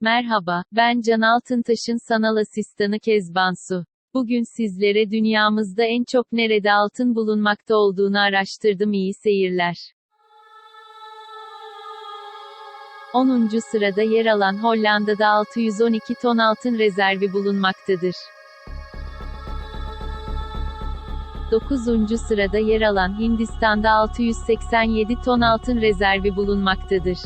Merhaba, ben Can Altıntaş'ın sanal asistanı Kezbansu. Bugün sizlere dünyamızda en çok nerede altın bulunmakta olduğunu araştırdım iyi seyirler. 10. sırada yer alan Hollanda'da 612 ton altın rezervi bulunmaktadır. 9. sırada yer alan Hindistan'da 687 ton altın rezervi bulunmaktadır.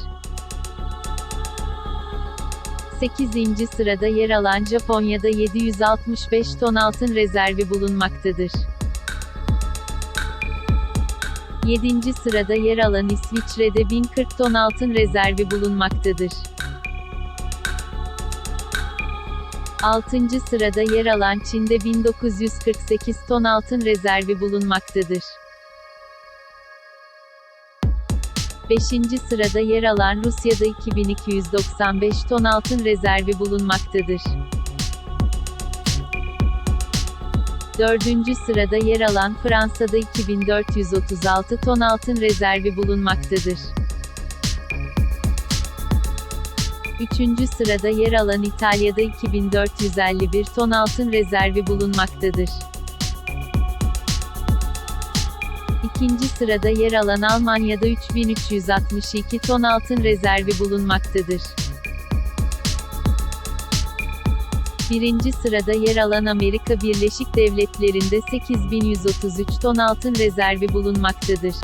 8. sırada yer alan Japonya'da 765 ton altın rezervi bulunmaktadır. 7. sırada yer alan İsviçre'de 1040 ton altın rezervi bulunmaktadır. 6. sırada yer alan Çin'de 1948 ton altın rezervi bulunmaktadır. 5. sırada yer alan Rusya'da 2295 ton altın rezervi bulunmaktadır. 4. sırada yer alan Fransa'da 2436 ton altın rezervi bulunmaktadır. 3. sırada yer alan İtalya'da 2451 ton altın rezervi bulunmaktadır. İkinci sırada yer alan Almanya'da 3362 ton altın rezervi bulunmaktadır. Birinci sırada yer alan Amerika Birleşik Devletleri'nde 8133 ton altın rezervi bulunmaktadır.